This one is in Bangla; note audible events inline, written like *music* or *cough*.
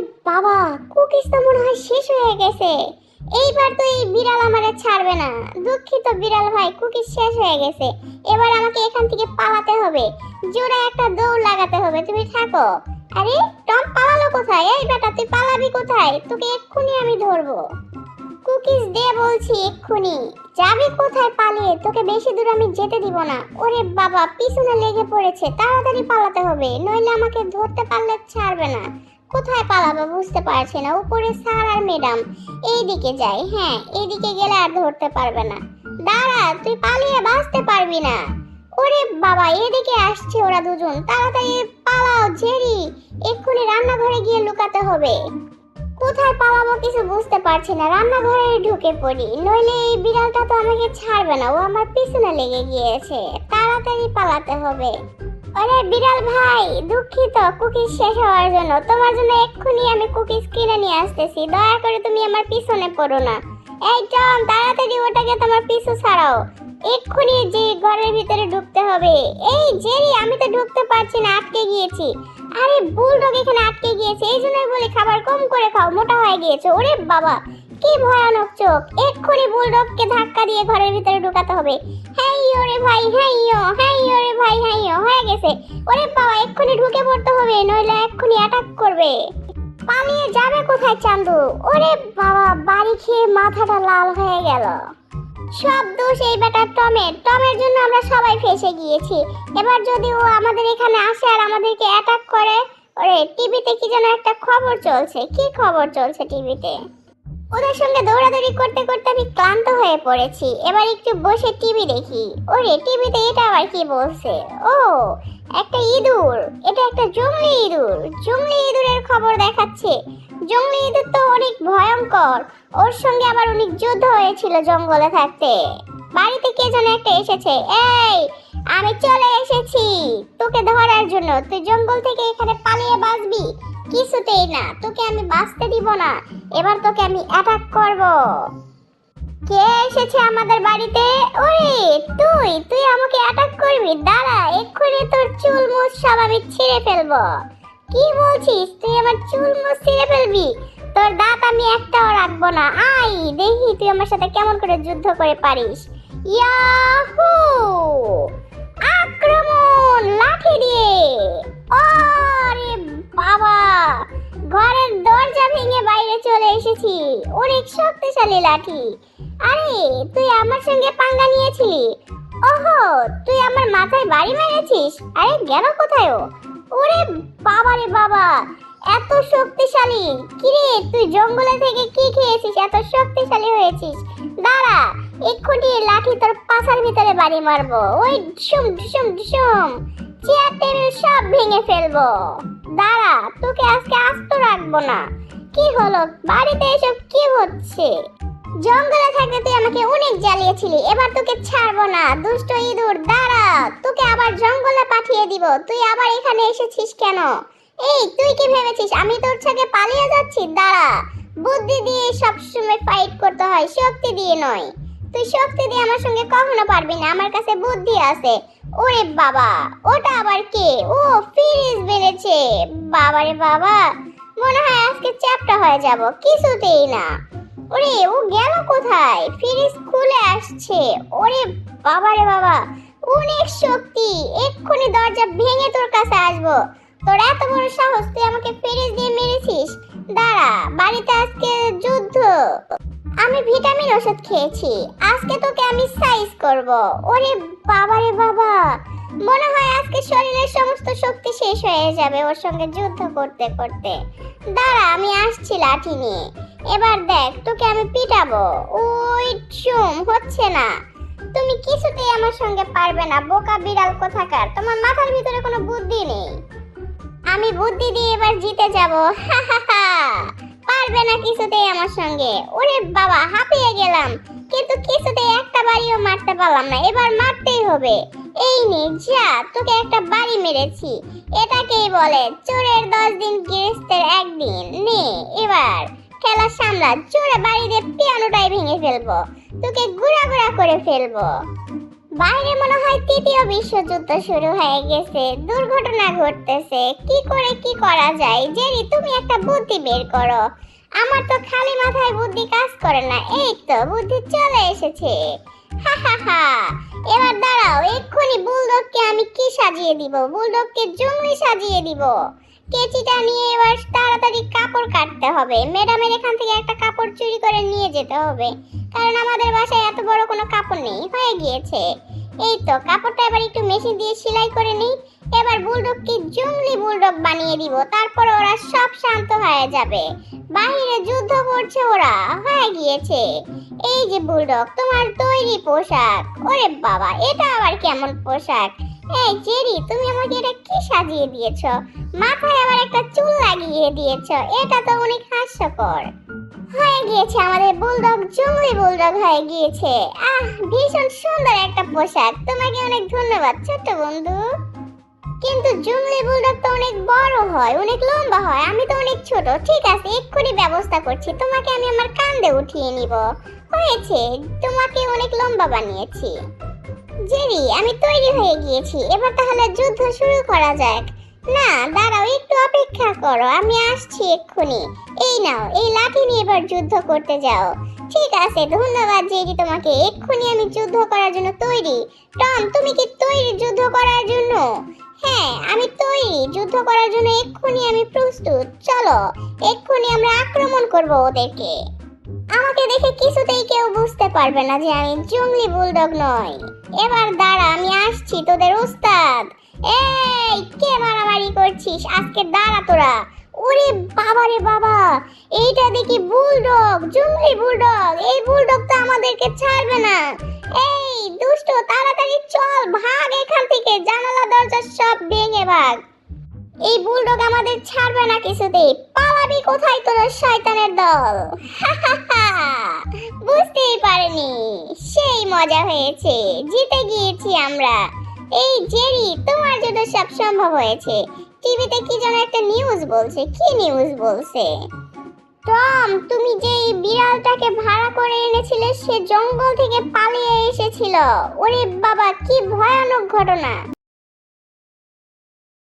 বাবা, কুকিজ তো মনে হয় শেষ হয়ে গেছে। এইবার তো এই বিড়াল আমারে ছাড়বে না। দুঃখিত বিড়াল ভাই, কুকিজ শেষ হয়ে গেছে। এবার আমাকে এখান থেকে পালাতে হবে। জোরে একটা দৌড় লাগাতে হবে, তুমি থাকো। আরে, টম পালালো কোথায়? এই বেটা, তুই পালাবি কোথায়? তোকে এক্ষুনি আমি ধরবো। কুকিজ দে বলছি এক্ষুনি। যাবি কোথায় পালিয়ে? তোকে বেশি দূর আমি যেতে দিব না। ওরে বাবা, পিছনে লেগে পড়েছে। তাড়াতাড়ি পালাতে হবে, নইলে আমাকে ধরতে পারলে ছাড়বে না। কোথায় পালাবো বুঝতে পারছি না। উপরে স্যার আর ম্যাডাম। এইদিকে যাই হ্যাঁ এইদিকে গেলে আর ধরতে পারবে না। দাঁড়া, তুই পালিয়ে বাঁচতে পারবি না। ওরে বাবা, এদিকে আসছে ওরা দুজন। তাড়াতাড়ি পালাও, জেরি। এক্ষুনি রান্নাঘরে গিয়ে লুকাতে হবে। কোথায় পালাবো কিছু বুঝতে পারছি না। রান্নাঘরে ঢুকে পড়ি। নইলে এই বিড়ালটা তো আমাকে ছাড়বে না। ও আমার পিছনে লেগে গিয়েছে। তাড়াতাড়ি পালাতে হবে। আরে বিড়াল ভাই, দুঃখিত, কুকিজ শেষ হওয়ার জন্য। তোমার জন্য এক্ষুনি আমি কুকিজ কিনে নিয়ে আসতেছি। দয়া করে তুমি আমার পিছনে পড়ো না। এই টম তাড়াতাড়ি ওটাকে তোমার পিছু ছাড়াও। এক্ষুনি যে ঘরের ভিতরে ঢুকতে হবে। এই, জেরি, আমি তো ঢুকতে পারছি না, আটকে গিয়েছি। আরে, বুলডগ এখানে আটকে গিয়েছে। এই জন্যই বলি খাবার কম করে খাও, মোটা হয়ে গিয়েছে। ওরে বাবা, কি ভয়ানক চোখ। এক্ষুনি বুলডগকে ধাক্কা দিয়ে ঘরের ভিতরে ঢুকাতে হবে। হ্যাঁ ওরে ভাই হয়ে গেছে। ওরে বাবা, এক্ষুনি ঢুকে পড়তে হবে, নইলে এক্ষুনি অ্যাটাক করবে। পালিয়ে যাবে কোথায় চান্দু? ওরে বাবা, বাড়ি খেয়ে মাথাটা লাল হয়ে গেল। সব দোষ এই বেটা টমের। টমের জন্য আমরা সবাই ফেসে গিয়েছি। এবার যদি ও আমাদের এখানে আসে আর আমাদেরকে অ্যাটাক করে, ওরে টিভিতে কি যেন একটা খবর চলছে। কি খবর চলছে টিভিতে ওদের সঙ্গে দৌড়াদৌড়ি করতে করতে আমি ক্লান্ত হয়ে পড়েছি। এবার একটু বসে টিভি দেখি। ওরে, টিভিতে এটা আবার কি বলছে? ও, একটা ইঁদুর। এটা একটা জংলি ইঁদুর। জংলি ইঁদুরের খবর দেখাচ্ছে। জংলি ইঁদুর তো অনেক ভয়ঙ্কর। ওর সঙ্গে আবার অনেক যুদ্ধ হয়েছিল জঙ্গলে থাকতে। বাড়িতে কে যেন একটা এসেছে। এই, আমি চলে এসেছি। তোকে ধরার জন্য। তুই জঙ্গল থেকে এখানে পালিয়ে বাঁচবি। কিছুতেই না, তোকে আমি বাঁচতে দিব না। এবার তোকে আমি অ্যাটাক করব। কে এসেছে আমাদের বাড়িতে? ওরে, তুই তুই আমাকে অ্যাটাক করবি? দাঁড়া, এক্ষুনি তোর চুল মুছ সব আমি ছিঁড়ে ফেলব। কি বলছিস? তুই আমার চুল মুছ, ছিঁড়ে ফেলবি? তোর দাঁত আমি একটাও রাখব না। আই, দেখি তুই আমার সাথে কেমন করে যুদ্ধ করে পারিস। ইয়াহু! লাঠি দিয়ে। আরে বাবা, ঘরের দরজা ভেঙে বাইরে চলে এসেছি। অনেক শক্তিশালী লাঠি। আরে, তুই আমার সঙ্গে পাঙ্গা নিয়েছিলি? ওহো, তুই আমার মাথায় বাড়ি মেরেছিস? আরে গেল কোথায় ওরে বাবা রে বাবা এত শক্তিশালী। কিরে, তুই জঙ্গলে থেকে কি খেয়েছিস? এত শক্তিশালী হয়েছিস। দাঁড়া, এক্ষুনি লাঠি তোর পাছার ভিতরে বাড়ি মারবো। ওই ঢুসুম ঢুসুম ঢুসুম চেয়ার, টেবিল সব ভেঙে ফেলব। দাঁড়া, তোকে আজকে আস্ত রাখব না। কি হলো? বাড়িতে এসব কি হচ্ছে? জঙ্গলে থাকতে তুই আমাকে অনেক জ্বালিয়েছিলি। এবার তোকে ছাড়বো না। দুষ্ট ইঁদুর, দাঁড়া। তোকে আবার জঙ্গলে পাঠিয়ে দিব। তুই আবার এখানে এসেছিস কেন? এই, তুই কি ভেবেছিস? আমি তোর থেকে পালিয়ে যাচ্ছি? দাঁড়া। বুদ্ধি দিয়ে সবসময় ফাইট করতে হয়, শক্তি দিয়ে নয়। তুই শক্তি দিয়ে আমার সঙ্গে কখনো পারবি না, আমার কাছে বুদ্ধি আছে। ওরে বাবা, ওটা আবার কে? ও, ফিরিজ বেড়েছে বাবারে বাবা, মনে হয় আজকে চ্যাপটা হয়ে যাব, কিছুতেই না। ওরে, ও গেল কোথায়? ফ্রিজ খুলে আসছে। ওরে বাবারে বাবা, অনেক শক্তি। এক্ষুনি দরজা ভেঙে তোর কাছে আসব। তোর এত বড় সাহস, তুই আমাকে ফ্রিজ দিয়ে মেরেছিস? দাঁড়া, বাড়িতে আজকে যুদ্ধ। আমি ভিটামিন ওষুধ খেয়েছি, আজকে তোকে আমি সাইজ করব। ওরে বাবারে বাবা! মনে হয় আজকে শরীরের সমস্ত শক্তি শেষ হয়ে যাবে ওর সঙ্গে যুদ্ধ করতে করতে। দাঁড়া, আমি আসছি লাঠি নিয়ে। এবার দেখ, তোকে আমি পিটাবো। ওই চুম, হচ্ছে না। তুমি কিছুতেই আমার সঙ্গে পারবে না। বোকা বিড়াল কোথাকার? তোমার মাথার বুদ্ধি দিয়ে এবার জিতে যাব। হা হা হা পারবে না কিছুতেই আমার সঙ্গে। ওরে বাবা, হাঁপিয়ে গেলাম। কিন্তু কিছুতেই একটা বাড়িও মারতে পারলাম না। এবার মারতেই হবে। এই নে, যা, তোকে একটা বাড়ি মেরেছি। এটাকেই বলে চোরের দশ দিন গৃহস্থের একদিন। নে, এবার খেলা সামলা। জোরে বাড়ি দিয়ে পিয়ানোটাই ভেঙে ফেলব। তোকে গুড়া গুড়া করে ফেলব। বাইরে মনে হয় তৃতীয় বিশ্বযুদ্ধ শুরু হয়ে গেছে, দুর্ঘটনা ঘটতেছে। কি করে কি করা যায়? জেরি, তুমি একটা বুদ্ধি বের করো। আমার তো খালি মাথায় বুদ্ধি কাজ করে না, এই তো বুদ্ধি চলে এসেছে। হা হা হা। এবার দাঁড়াও, এক্ষুনি বুলডগকে আমি কি সাজিয়ে দিব? বুলডগকে জঙ্গলি সাজিয়ে দিব। কেচিটা নিয়ে এবার তাড়াতাড়ি কাপড় কাটতে হবে। ম্যাডামের এখান থেকে একটা কাপড় চুরি করে নিয়ে যেতে হবে। কারণ আমাদের বাসায় এত বড় কোনো কাপড় নেই, হয়ে গিয়েছে। এই তো, কাপড়টা এবার একটু মেশিন দিয়ে সেলাই করে নিই। এবার বুলডগকে জঙ্গলি বুলডগ বানিয়ে দিব, তারপর ওরা সব শান্ত হয়ে যাবে। বাইরে যুদ্ধ করছে ওরা, হয়ে গিয়েছে। এই যে বুলডগ, তোমার তৈরি পোশাক, ওরে বাবা, এটা আবার কেমন পোশাক? এই জেরি, তুমি আমাকে এটা কি সাজিয়ে দিয়েছ? মাথায় আবার একটা চুল লাগিয়ে দিয়েছ। এটা তো অনেক হাস্যকর। হয়ে গিয়েছে আমাদের বুলডগ, জঙ্গলি বুলডগ হয়ে গিয়েছে। আহ, ভীষণ সুন্দর একটা পোশাক। তোমাকে অনেক ধন্যবাদ ছোট্ট বন্ধু। কিন্তু জঙ্গলি বুলডগ তো অনেক বড় হয়, অনেক লম্বা হয়। আমি তো অনেক ছোট। ঠিক আছে, এক্ষুনি ব্যবস্থা করছি। তোমাকে আমি আমার কান্দে উঠিয়ে নিব। হয়েছে, তোমাকে অনেক লম্বা বানিয়েছি। জেরি, আমি তৈরি হয়ে গিয়েছি। এবার তাহলে যুদ্ধ শুরু করা যাক। না, দাঁড়াও, একটু অপেক্ষা করো, আমি আসছি এক্ষুনি। এই নাও, এই লাঠি নিয়ে এবার যুদ্ধ করতে যাও। ঠিক আছে, ধন্যবাদ জেরি তোমাকে, এক্ষুনি আমি যুদ্ধ করার জন্য তৈরি। টম, তুমি কি তৈরি যুদ্ধ করার জন্য? হ্যাঁ আমি তৈরি, যুদ্ধ করার জন্য এক্ষুনি আমি প্রস্তুত। চলো, এক্ষুনি আমরা আক্রমণ করব ওদেরকে। আমাকে দেখে কিছুতেই কেউ বুঝতে পারবে না যে আমি জঙ্গলি বুলডগ নই। এবার দাঁড়া, আমি আসছি তোদের উস্তাদ এই, কে মারামারি করছিস? আজকে দাঁড়া তোরা। ওরে বাবা রে বাবা, এইটা দেখি বুলডগ, জঙ্গলি বুলডগ। এই বুলডগ তো আমাদেরকে ছাড়বে না। এই, দুষ্ট, তাড়াতাড়ি চল, ভাগ এখান থেকে। জানালা দরজা সব ভেঙে ভাগ। এই বুলডগ আমাদের ছাড়বে না কিছুতেই। কোথায় তোর শয়তানের দল? *laughs* বুঝতেই পারিনি। সেই মজা হয়েছে। জিতে গিয়েছি আমরা। এই জেরি, তোমার জন্য সব সম্ভব হয়েছে। টিভিতে কি যেন একটা নিউজ বলছে। কি নিউজ বলছে? টম, তুমি যে এই বিড়ালটাকে ভাড়া করে এনেছিলে, সে জঙ্গল থেকে পালিয়ে এসেছিল। ওরে বাবা, কি ভয়ানক ঘটনা।